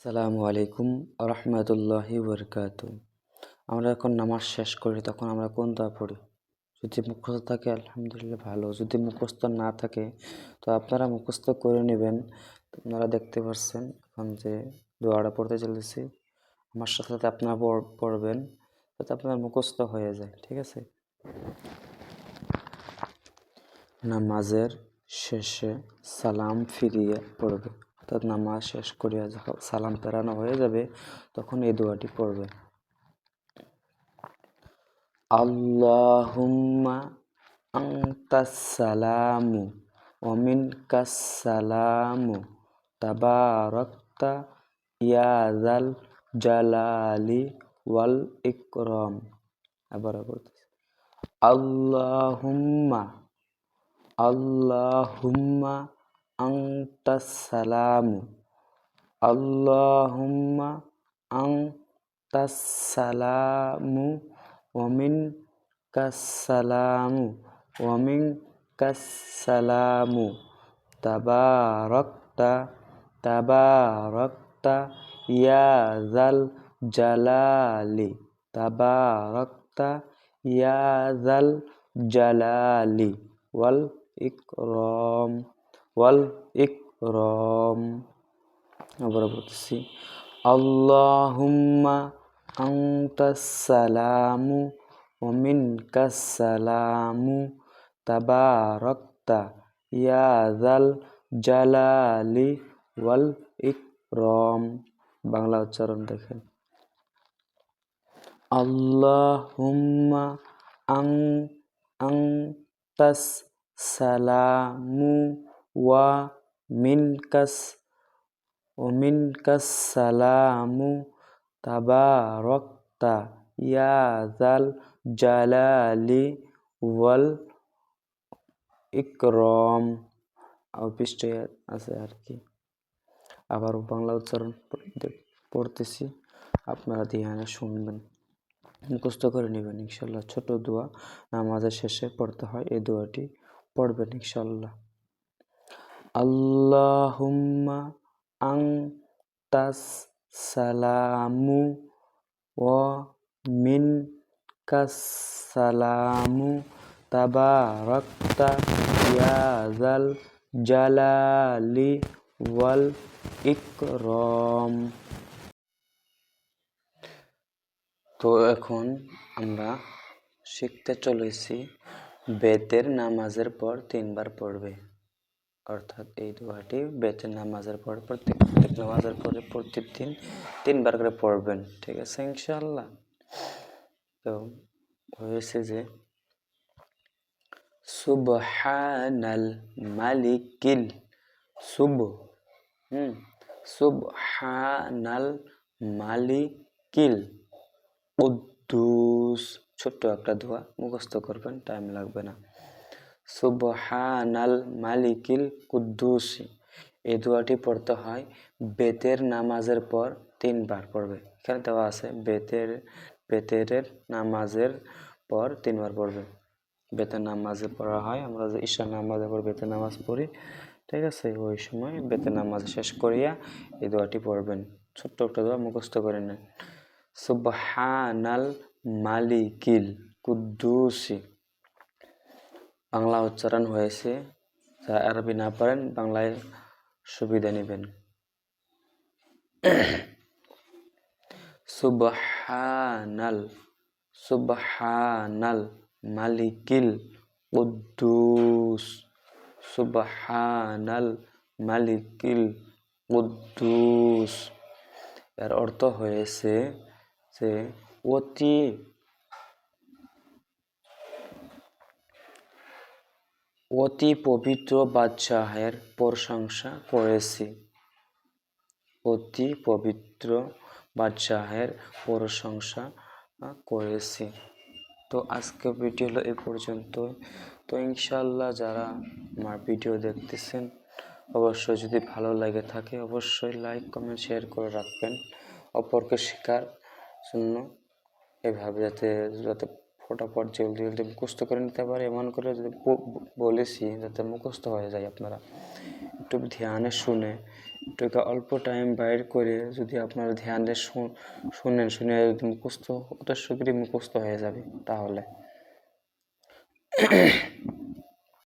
আসসালামু আলাইকুম রহমতুল্লাহি বরকাত আমরা এখন নামাজ শেষ করি, তখন আমরা কোন দোয়া পড়ি? যদি মুখস্থ থাকে, আলহামদুলিল্লাহ ভালো। যদি মুখস্থ না থাকে, তো আপনারা মুখস্থ করে নেবেন। আপনারা দেখতে পাচ্ছেন এখন যে দোয়াটা পড়তে চলেছি। আমার সাথে সাথে আপনারা পড়বেন, যাতে আপনার মুখস্থ হয়ে যায়, ঠিক আছে? নামাজের শেষে সালাম ফিরিয়ে পড়বে। অর্থাৎ নামাজ শেষ করিয়া যখন সালাম ফেরানো হয়ে যাবে, তখন এই দোয়াটি পড়বে। আল্লাহুম্মা আনতাস সালামু ওমিন সালামু তাবারাকতা ইয়া জাল জালালি ওয়াল ইকরাম। আবার পড়তেছি। আল্লাহুম্মা আল্লাহুম্মা আনতাস সালামু আল্লাহুম্মা আনতাস সালামু ওমিন সালামু ওমিন সালামু তাবারাকতা তাবারাকতা ইয়া জাল জালালি তাবারাকতা ইয়া জাল জালালি ওয়াল ইকরম ওয়াল ইকরম আবার বলতেছি আল্লাহুম্মা আনতাস সালামু ওয়া মিনকাস সালামু তাবারাকতা ইয়া জাল জালালি ওয়াল ইকরম বাংলা উচ্চারণ দেখেন আল্লাহুম্মা আং আনতাস সালামু ওয়া মিনকাস ওমিনকাস সালামু তাবারাকতা, ইয়া জাল জালালি ওয়াল ইকরম। পৃষ্ঠে আছে আর কি। আবার বাংলা উচ্চারণ পড়তে- পড়তেছি। আপনারা ধ্যানে শুনবেন, মুখস্থ করে নেবেন, ইনশাল্লাহ। ছোট দোয়া, নামাজের শেষে পড়তে হয়, এই দোয়াটি পড়বেন, ইনশাল্লাহ। আল্লাহুম্মা আং তাস সালামু ও মিন কাস সালামু তাবারাকতা ইয়া জাল জালালি ওয়াল ইকরম তো এখন আমরা শিখতে চলেছি বেতের নামাজের পর তিনবার পড়বে। অর্থাৎ এই দোয়াটি বেতের নামাজের পর প্রত্যেক প্রত্যেক নামাজের পরে প্রত্যেক দিন তিনবার করে পড়বেন, ঠিক আছে ইনশাল্লাহ তো হয়েছে যে সুবহানাল মালিকিল সুব, হুম, সুবহানাল মালিকিল, কুদ্দুস, ছোট্ট একটা দোয়া মুখস্থ করবেন, টাইম লাগবে না। সুবহানাল মালিকিল কুদ্দুস। এই দোয়াটি পড়তে হয় বেতের নামাজের পর তিনবার পড়বে। এখানে দেওয়া আছে বেতের বেতের নামাজের পর তিনবার পড়বে। বেতের নামাজে পড়া হয়, আমরা যে ঈশা নামাজের পর বেতের নামাজ পড়ি, ঠিক আছে? ওই সময় বেতের নামাজ শেষ করিয়া এই দোয়াটি পড়বেন। ছোট্ট একটা দোয়া মুখস্থ করে নেন। সুবহানাল মালিকিল কুদ্দুসি। বাংলা উচ্চারণ হয়েছে। যারা আরবি না পারেন বাংলায় সুবিধা নেবেন। সুবহানাল সুবহানাল মালিকিল কুদ্দুস। সুবহানাল মালিকিল কুদ্দুস। এর অর্থ হয়েছে যে, অতি অতি পবিত্র বাদশাহের প্রশংসা করেছি। অতি পবিত্র বাদশাহের প্রশংসা করেছি। তো আজকে ভিডিও হলো এ পর্যন্ত তো ইনশাল্লাহ যারা আমার ভিডিও দেখতেছেন, অবশ্যই যদি ভালো লাগে থাকে, অবশ্যই লাইক কমেন্ট শেয়ার করে রাখবেন। অপরকে শেখার জন্য এভাবে যাতে যাতে ফটাফট জলদি জলদি মুখস্থ করে নিতে পারে। এমন করে যদি বলেছি যাতে মুখস্থ হয়ে যায় আপনারা। একটু ধ্যানে শুনে একটুকে অল্প টাইম বাইর করে যদি আপনারা ধ্যানে শুনেন, শুনে যদি মুখস্থ অত শীঘ্রই মুখস্থ হয়ে যাবে তাহলে।